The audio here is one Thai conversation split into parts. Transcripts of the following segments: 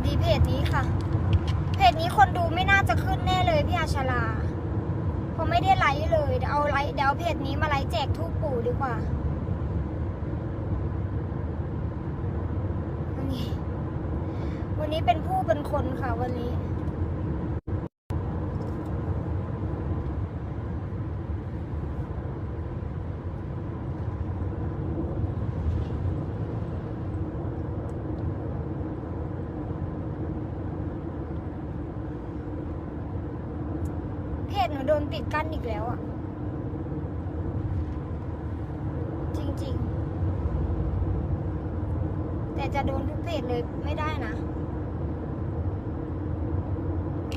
วัสดีเพจนี้ค่ะ เพจนี้คนดูไม่น่าจะขึ้นแน่เลยพี่อาชลาเพราะไม่ได้ไลค์เลยเดี๋ยวเอาไลค์เดี๋ยวเพจนี้มาไลค์แจกทูปปู่ดีกว่าวันนี้ วันนี้เป็นผู้เป็นคนค่ะวันนี้ เพจหนูโดน ปิดกั้นอีกแล้วอะจริงๆ แต่จะโดนทุกเพจเลยไม่ได้นะ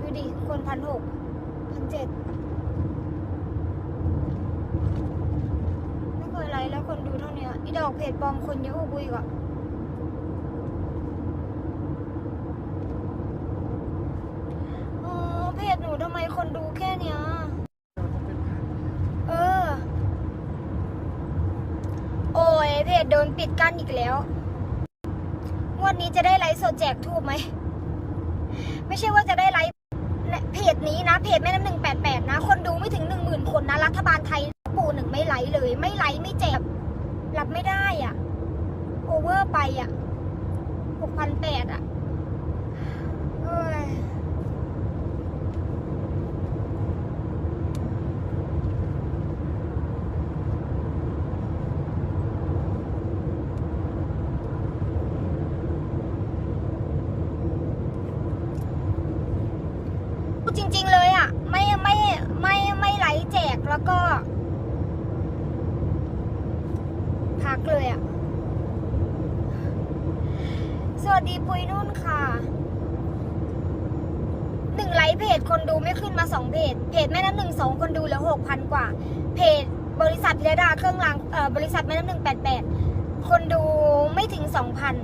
ดูดิ คนพันหกพันเจ็ดไม่เคยไลฟ์แล้วคนดูเท่านี้อีดอกเพจปลอมคนเยอะกว่ากูอีกอะอ๋อเพจหนูทำไมคนดูแค่เนี้ย เออ โอ้ยเพจ โดนปิดกั้นอีกแล้ว งวันนี้จะได้ไลฟ์สดแจกทูบไหม ไม่ใช่ว่าจะได้ไลฟ์เพจนี้นะ เพจแม่น้ำหนึ่งแปดแปดนะ คนดูไม่ถึงหนึ่งหมื่นคนนะ รัฐบาลไทยปูหนึ่งไม่ไลฟ์เลย ไม่ไลฟ์ไม่แจกรับไม่ได้อะ โอเวอร์ไปอะหกพันแปดอะเอ้ย จริง ๆ เลยอะ ไม่ไม่ไม่ไม่ไลฟ์แจกแล้วก็ พักเลยอะ สวัสดีปุยนุ่นค่ะหนึ่งไลฟ์เพจคนดูไม่ขึ้นมาสองเพจ เพจแม่น้ำหนึ่งสองคนดูเหลือหกพันกว่า เพจบริษัทพิรดาเครื่องรางเอ่อบริษัทแม่น้ำหนึ่งแปดแปดคนดูไม่ถึงสองพัน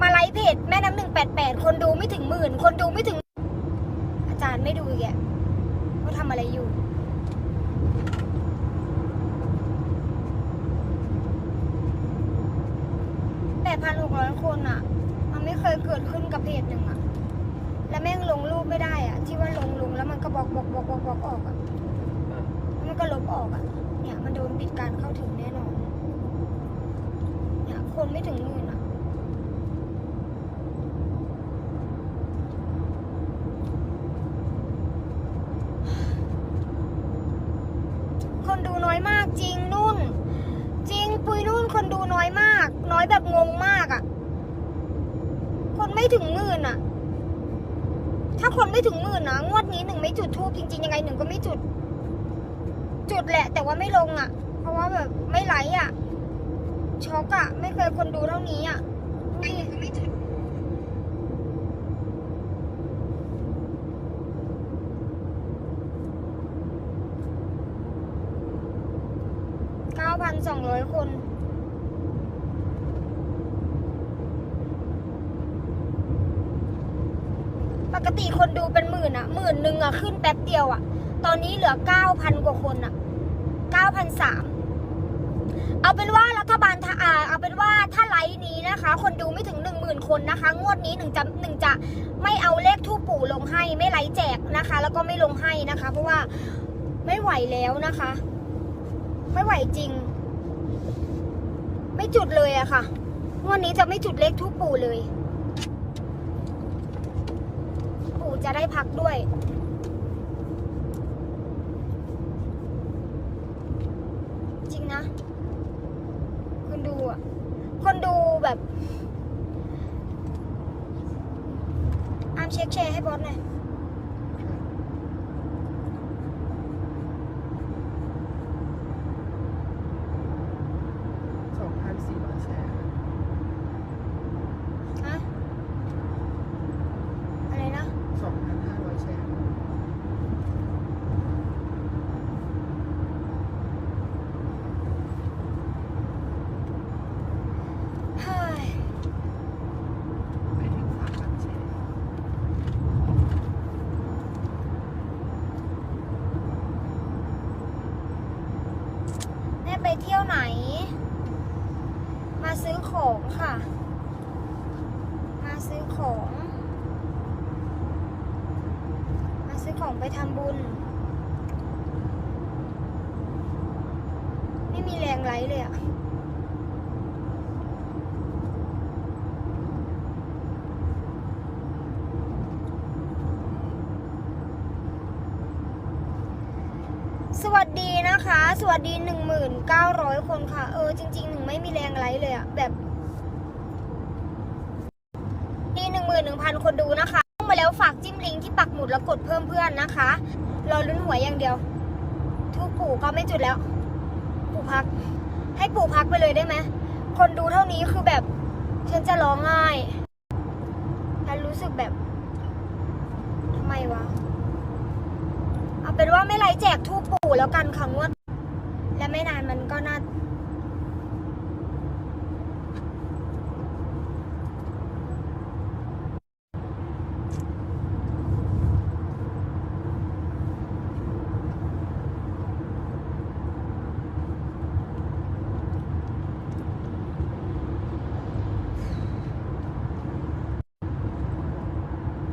มาไลฟ์เพจแม่น้ำหนึ่งแปดแปดคนดูไม่ถึงหมื่น คนดูไม่ถึง ไม่ดูอีกแกเขาทำอะไรอยู่แปดพันหกร้อยคนอะมันไม่เคยเกิดขึ้นกับเพจหนึ่งอะแล้วแม่งลงรูปไม่ได้อะที่ว่าลงลงแล้วมันก็บอกบอกบอกบอกบอกออกอะแล้วมันก็ลบออกอะเนี่ยมันโดนปิดการเข้าถึงแน่นอน เนี่ยคนไม่ถึงหมื่นดูน้อยมากจริงนุ่น จริงปุยนุ่นคนดูน้อยมาก น้อยแบบงงมากอะ่ะ คนไม่ถึงหมื่นอะ่ะ ถ้าคนไม่ถึงหมื่นนะงวดนี้หนึ่งไม่จุดทูบจริงๆยังไงหนึ่งก็ไม่จุด จุดแหละ แต่ว่าไม่ลงอะ่ะ เพราะว่าแบบไม่ไลค์อะ่ะช็อกอะ่ะ ไม่เคยคนดูเท่านี้อะ่ะดูดิเก้าพันสองร้อยคน ปกติคนดูเป็นหมื่นอะหมื่นหนึ่งอะขึ้นแป๊บเดียวอะตอนนี้เหลือเก้าพันกว่าคนอะเก้าพันสามเอาเป็นว่ารัฐบาลอาเอาเป็นว่าถ้าไลฟ์นี้นะคะ คนดูไม่ถึงหนึ่งหมื่นคนนะคะ งวดนี้หนึ่งจะหนึ่งจะไม่เอาเลขทูปปู่ลงให้ไม่ไลฟ์แจกนะคะ แล้วก็ไม่ลงให้นะคะ เพราะว่าไม่ไหวแล้วนะคะ ไม่ไหวจริง ไม่จุดเลยอะค่ะงวดนี้จะไม่จุดเลขทูปปู่เลย ปู่ จะได้พักด้วย จริงนะ คนดูอะ คนดูแบบอามเช็คแชร์ให้บอสหน่อยสองพันสี่ร้อยแชร์ ฮะ อะไรนะ สองพันห้าร้อยแชร์ เฮ้ย ไม่ถึงสามพันแชร์ แม่ไป เที่ยวไหน มาซื้อของค่ะ มาซื้อของ มาซื้อของไปทำบุญ ไม่มีแรงไลเลยอะ สวัสดีนะคะ สวัสดี 1,900 คนค่ะ เออ จริงๆหนึ่งไม่มีแรงไลฟ์เลยอะแบบดีหนึ่งหมื่นหนึ่งพันคนดูนะคะเข้ามาแล้วฝากจิ้มลิงก์ที่ปักหมุดแล้วกดเพิ่มเพื่อนนะคะ รอลุ้นหวยอย่างเดียว ทุกปู่ก็ไม่จุดแล้ว ปู่พัก ให้ปู่พักไปเลยได้ไหม คนดูเท่านี้คือแบบ ฉันจะร้องไห้ฉันรู้สึกแบบทำไมวะ เป็นว่าไม่ไรแจกทูปปู่แล้วกันค่ะงวด และไม่นานมันก็น่า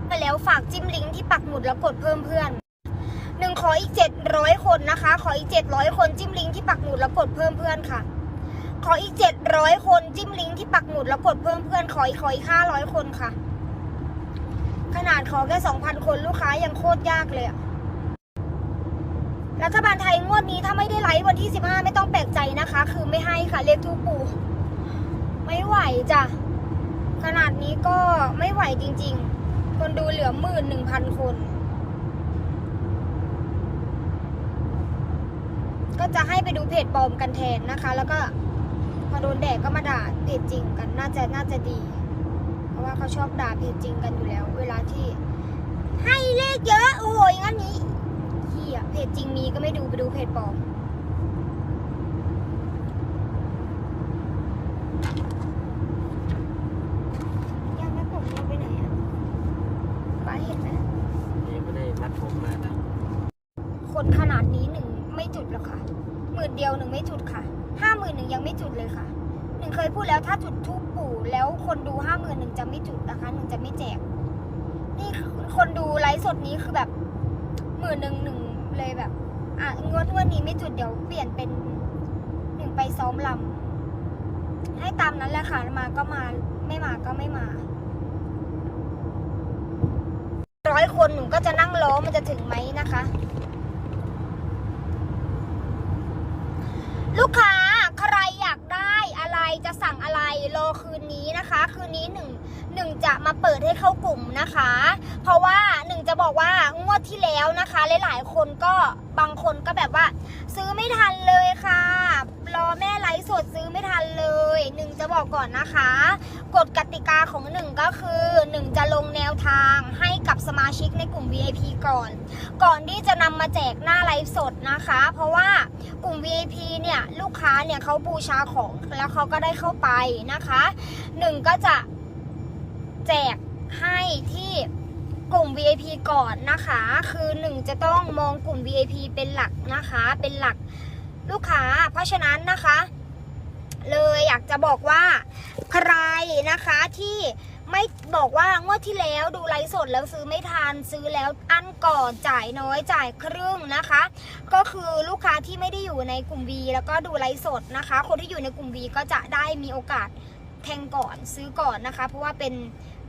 มาแล้วฝากจิ้มลิงก์ที่ปักหมุดแล้วกดเพิ่มเพื่อน ออีกเจ็ดร้อยคนนะคะ ขออีกเจ็ดร้อยคนจิ้มลิงก์ที่ปักหมุดแล้วกดเพิ่มเพื่อนค่ะ ขออีกเจ็ดร้อยคนจิ้มลิงก์ที่ปักหมุดแล้วกดเพิ่มเพื่อน ขออีกขออีกห้าร้อยคนค่ะ ขนาดขอแค่สองพันคนลูกค้ายังโคตรยากเลยอะรัฐบาลไทยงวดนี้ถ้าไม่ได้ไลฟ์วันที่สิบห้าไม่ต้องแปลกใจนะคะ คือไม่ให้ค่ะ เลขทูปู ไม่ไหวจ้ะ ขนาดนี้ก็ไม่ไหวจริง ๆ คนดูเหลือหมื่นหนึ่งพันคน ก็จะให้ไปดูเพจปลอมกันแทนนะคะ แล้วก็พอโดนแดดก็มาด่าเพจจริงกันน่าจะน่าจะดี เพราะว่าเขาชอบด่าเพจจริงกันอยู่แล้ว เวลาที่ให้เลขเยอะโอ้ยงั้นนี้เฮียเพจจริงมีก็ไม่ดูไปดูเพจปลอม ยังไม่ผมเราไปไหนอะป้าเห็นไหม นี่ไม่ได้มัดผมมานะ คนขนาดนี้หนึ่งไม่จุดหรอกค่ะหมื่นเดียวหนึ่งไม่จุดค่ะห้าหมื่นหนึ่งยังไม่จุดเลยค่ะหนึ่งเคยพูดแล้วถ้าจุดทูปปู่แล้ว คนดูห้าหมื่นหนึ่งจะไม่จุดนะคะหนึ่งจะไม่แจก นี่คนดูไลฟ์สดนี้คือแบบหมื่นหนึ่งหนึ่งเลยแบบ อะงวดวดนี้ไม่จุดเดี๋ยวเปลี่ยนเป็นหนึ่งไปซ้อมลำให้ตามนั้นแหละค่ะมาก็มาไม่มาก็ไม่มาร้อยคนหนูก็จะนั่งล้อมันจะถึงไหมนะคะ ลูกค้าใครอยากได้อะไรจะสั่งอะไรรอคืนนี้นะคะ คืนนี้หนึ่งหนึ่งจะมาเปิดให้เข้ากลุ่มนะคะ เพราะว่าหนึ่งจะบอกว่างวดที่แล้วนะคะ หลายๆคนก็บางคนก็แบบว่า ซื้อไม่ทันเลยค่ะ รอแม่ไลฟ์สดซื้อไม่ทันเลยหนึ่งจะบอกก่อนนะคะ กฎกติกา ของหนึ่งก็คือหนึ่งจะลงแนวทางให้กับสมาชิกในกลุ่ม VIP ก่อน ก่อนที่จะนำมาแจกหน้าไลฟ์สดนะคะ เพราะว่ากลุ่ม VIP เนี่ยลูกค้าเนี่ยเขาบูชาของแล้วเขาก็ได้เข้าไปนะคะหนึ่งก็จะแจกให้ที่กลุ่ม VIP ก่อนนะคะ คือหนึ่งจะต้องมองกลุ่ม VIP เป็นหลักนะคะ เป็นหลักลูกค้า เพราะฉะนั้นนะคะ เลยอยากจะบอกว่าใครนะคะที่ไม่บอกว่างวดที่แล้วดูไลฟ์สดแล้วซื้อไม่ทันซื้อแล้วอันก่อนจ่ายน้อยจ่ายครึ่งนะคะ ก็คือลูกค้าที่ไม่ได้อยู่ในกลุ่ม V แล้วก็ดูไลฟ์สดนะคะ คนที่อยู่ในกลุ่ม V ก็จะได้มีโอกาสแทงก่อนซื้อก่อนนะคะ เพราะว่าเป็น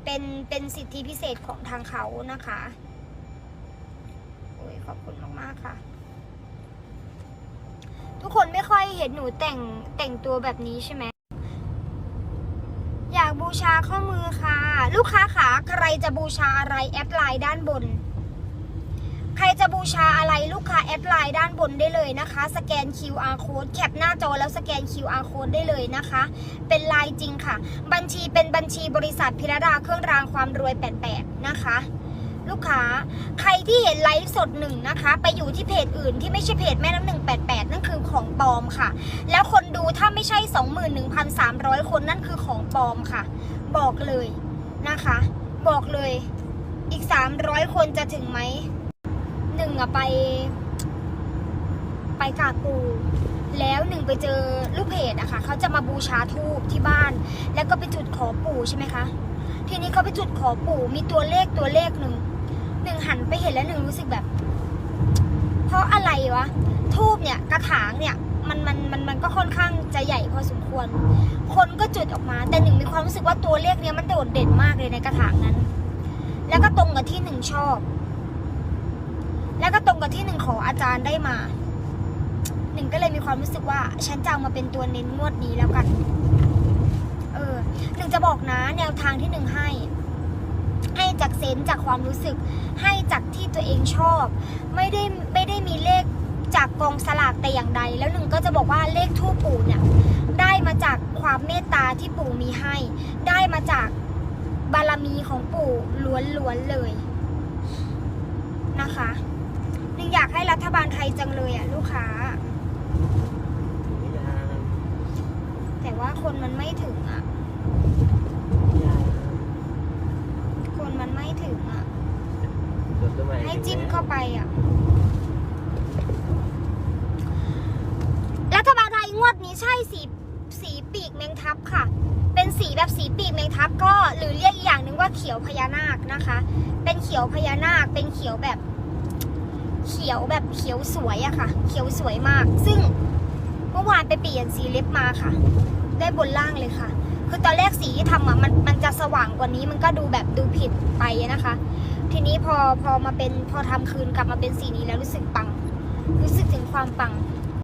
เป็นเป็นสิทธิพิเศษของทางเขานะคะโอ้ยขอบคุณมากๆค่ะ ทุกคนไม่ค่อยเห็นหนูแต่งแต่งตัวแบบนี้ใช่ไหม อยากบูชาข้อมือค่ะ ลูกค้าขาใครจะบูชาอะไรแอดไลน์ด้านบน ใครจะบูชาอะไรลูกค้าแอดไลน์ด้านบนได้เลยนะคะ สแกน QR code แคปหน้าจอแล้วสแกน QR code ได้เลยนะคะ เป็นไลน์จริงค่ะ บัญชีเป็นบัญชีบริษัทพิรดาเครื่องรางความรวย 88 นะคะ ลูกค้า ใครที่เห็นไลฟ์สดหนึ่งนะคะ ไปอยู่ที่เพจอื่นที่ไม่ใช่เพจแม่น้ำหนึ่งแปดแปดนั่นคือของปลอมค่ะ แล้วคนดูถ้าไม่ใช่ 21,300 คนนั่นคือของปลอมค่ะ บอกเลยนะคะ บอกเลย อีก 300 คนจะถึงไหมหนึ่งอะไป ไปกาดปูแล้วหนึ่งไปเจอลูกเพจอะค่ะเขาจะมาบูชาทูบที่บ้าน แล้วก็ไปจุดขอปู่ใช่ไหมคะ ทีนี้เขาไปจุดขอปู่มีตัวเลขตัวเลขหนึ่ง หนึ่งหันไปเห็นแล้วหนึ่งรู้สึกแบบ เพราะอะไรวะทูบเนี่ยกระถางเนี่ยมันมันมันมันก็ค่อนข้างจะใหญ่พอสมควร คนก็จุดออกมา แต่หนึ่งมีความรู้สึกว่าตัวเลขเนี้ยมันโดดเด่นมากเลยในกระถางนั้น แล้วก็ตรงกับที่หนึ่งชอบ แล้วก็ตรงกับที่หนึ่งขออาจารย์ได้มาหนึ่งก็เลยมีความรู้สึกว่าฉันจะเอามาเป็นตัวเน้นงวดนี้แล้วกัน เออหนึ่งจะบอกนะ แนวทางที่หนึ่งให้ นส์จากความรู้สึก ให้จากที่ตัวเองชอบ ไม่ได้ไม่ได้มีเลขจากกองสลากแต่อย่างใด แล้วหนึ่งก็จะบอกว่าเลขทูปปู่เนี่ยได้มาจากความเมตตาที่ปู่มีให้ ได้มาจากบารมีของปู่ล้วนๆเลยนะคะหนึ่งอยากให้รัฐบาลไทยจังเลยอะลูกค้าถึงหรือยังแต่ว่าคนมันไม่ถึงอะ ยัง คนมันไม่ถึงอะ กดตัว ให้จิ้มเข้าไปอะ รัฐบาลไทยงวดนี้ใช่สีสีปีกแมงทับค่ะ เป็นสีแบบสีปีกแมงทับก็หรือเรียกอีกอย่างหนึ่งว่าเขียวพญานาคนะคะ เป็นเขียวพญานาค เป็นเขียวแบบ เขียวแบบเขียวสวยอะค่ะ เขียวสวยมาก ซึ่งเมื่อวานไปเปลี่ยนสีเล็บมาค่ะ ได้บนล่างเลยค่ะ คือตอนแรกสีที่ทำอะมันมันจะสว่างกว่านี้มันก็ดูแบบดูผิดไปนะคะ ทีนี้พอพอมาเป็นพอทำคืนกลับมาเป็นสีนี้แล้วรู้สึกปัง รู้สึกถึงความปัง